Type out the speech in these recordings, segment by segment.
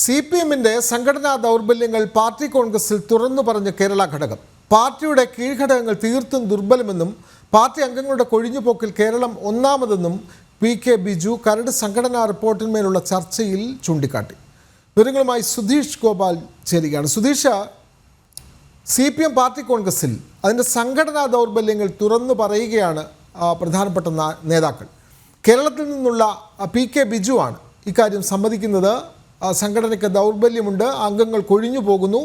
C P എമ്മിന്റെ സംഘടനാ ദൗർബല്യങ്ങൾ party കോൺഗ്രസിൽ തുറന്നു പറഞ്ഞ കേരള ഘടകം. പാർട്ടിയുടെ കീഴ്ഘടകങ്ങൾ തീർത്തും ദുർബലമെന്നും പാർട്ടി അംഗങ്ങളുടെ കൊഴിഞ്ഞുപോക്കിൽ കേരളം ഒന്നാമതെന്നും പി കെ ബിജു കരട് സംഘടനാ റിപ്പോർട്ടിന്മേലുള്ള ചർച്ചയിൽ ചൂണ്ടിക്കാട്ടി. വിവരങ്ങളുമായി സുധീഷ് ഗോപാൽ ചേരുകയാണ്. സുധീഷ സി പി എം പാർട്ടി കോൺഗ്രസിൽ അതിന്റെ സംഘടനാ ദൗർബല്യങ്ങൾ തുറന്നു പറയുകയാണ് പ്രധാനപ്പെട്ട നേതാക്കൾ. കേരളത്തിൽ നിന്നുള്ള പി കെ ബിജു ആണ് ഇക്കാര്യം സമ്മതിക്കുന്നത്. സംഘടനയ്ക്ക് ദൗർബല്യമുണ്ട് അംഗങ്ങൾ കൊഴിഞ്ഞു പോകുന്നു.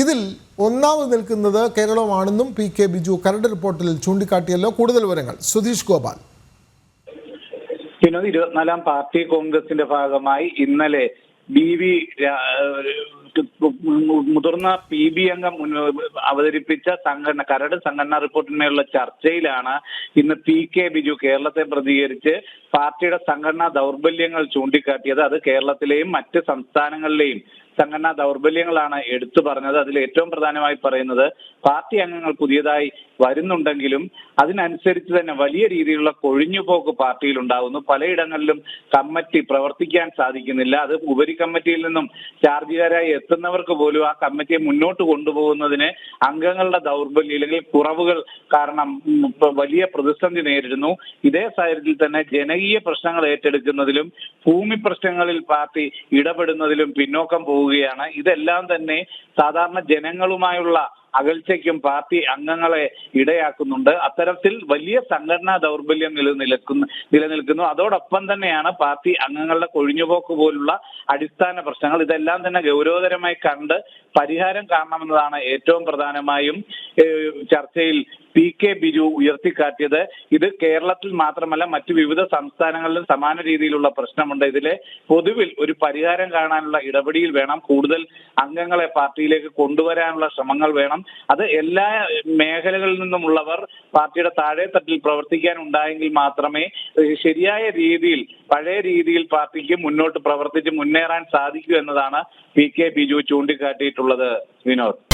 ഇതിൽ ഒന്നാമത് നിൽക്കുന്നത് കേരളമാണെന്നും പി കെ ബിജു കരട് റിപ്പോർട്ടിൽ ചൂണ്ടിക്കാട്ടിയല്ലോ. കൂടുതൽ വിവരങ്ങൾ സുധീഷ് ഗോപാൽ. വിനോദ് ഇരുപത്തിനാലാം പാർട്ടി കോൺഗ്രസിന്റെ ഭാഗമായി ഇന്നലെ ബി വി മുതിർന്ന പി ബി അംഗം അവതരിപ്പിച്ച സംഘടന കരട് സംഘടനാ റിപ്പോർട്ടിന്മേലുള്ള ചർച്ചയിലാണ് ഇന്ന് പി കെ ബിജു കേരളത്തെ പ്രതികരിച്ച് പാർട്ടിയുടെ സംഘടനാ ദൗർബല്യങ്ങൾ ചൂണ്ടിക്കാട്ടിയത്. അത് കേരളത്തിലെയും മറ്റ് സംസ്ഥാനങ്ങളിലെയും സംഘടനാ ദൗർബല്യങ്ങളാണ് എടുത്തു പറഞ്ഞത്. അതിൽ ഏറ്റവും പ്രധാനമായി പറയുന്നത് പാർട്ടി അംഗങ്ങൾ പുതിയതായി വരുന്നുണ്ടെങ്കിലും അതിനനുസരിച്ച് തന്നെ വലിയ രീതിയിലുള്ള കൊഴിഞ്ഞുപോക്ക് പാർട്ടിയിൽ ഉണ്ടാകുന്നു പലയിടങ്ങളിലും കമ്മിറ്റി പ്രവർത്തിക്കാൻ സാധിക്കുന്നില്ല. അത് ഉപരി കമ്മിറ്റിയിൽ നിന്നും ചാർജുകാരായി എത്തുന്നവർക്ക് പോലും ആ കമ്മിറ്റിയെ മുന്നോട്ട് കൊണ്ടുപോകുന്നതിന് അംഗങ്ങളുടെ ദൗർബല്യം അല്ലെങ്കിൽ കുറവുകൾ കാരണം വലിയ പ്രതിസന്ധി നേരിടുന്നു. ഇതേ സാഹചര്യത്തിൽ തന്നെ ജനകീയ പ്രശ്നങ്ങൾ ഏറ്റെടുക്കുന്നതിലും ഭൂമി പ്രശ്നങ്ങളിൽ പാർട്ടി ഇടപെടുന്നതിലും പിന്നോക്കം പോവുകയാണ്. ഇതെല്ലാം തന്നെ സാധാരണ ജനങ്ങളുമായുള്ള അകൽച്ചയ്ക്കും പാർട്ടി അംഗങ്ങളെ ഇടയാക്കുന്നുണ്ട്. അത്തരത്തിൽ വലിയ സംഘടനാ ദൗർബല്യം നിലനിൽക്കുന്നു നിലനിൽക്കുന്നു. അതോടൊപ്പം തന്നെയാണ് പാർട്ടി അംഗങ്ങളുടെ കൊഴിഞ്ഞുപോക്ക് പോലുള്ള അടിസ്ഥാന പ്രശ്നങ്ങൾ. ഇതെല്ലാം തന്നെ ഗൗരവതരമായി കണ്ട് പരിഹാരം കാണണമെന്നതാണ് ഏറ്റവും പ്രധാനമായും ചർച്ചയിൽ പി കെ ബിജു ഉയർത്തിക്കാട്ടിയത്. ഇത് കേരളത്തിൽ മാത്രമല്ല മറ്റു വിവിധ സംസ്ഥാനങ്ങളിലും സമാന രീതിയിലുള്ള പ്രശ്നമുണ്ട്. ഇതിലെ പൊതുവിൽ ഒരു പരിഹാരം കാണാനുള്ള ഇടപെടിയിൽ വേണം. കൂടുതൽ അംഗങ്ങളെ പാർട്ടിയിലേക്ക് കൊണ്ടുവരാനുള്ള ശ്രമങ്ങൾ വേണം. അത് എല്ലാ മേഖലകളിൽ നിന്നുമുള്ളവർ പാർട്ടിയുടെ താഴെ തട്ടിൽ പ്രവർത്തിക്കാൻ ഉണ്ടായെങ്കിൽ മാത്രമേ ശരിയായ രീതിയിൽ പഴയ രീതിയിൽ പാർട്ടിക്ക് മുന്നോട്ട് പ്രവർത്തിച്ച് മുന്നേറാൻ സാധിക്കൂ എന്നതാണ് പി കെ ബിജു ചൂണ്ടിക്കാട്ടിയിട്ടുള്ളത്. വിനോദ്.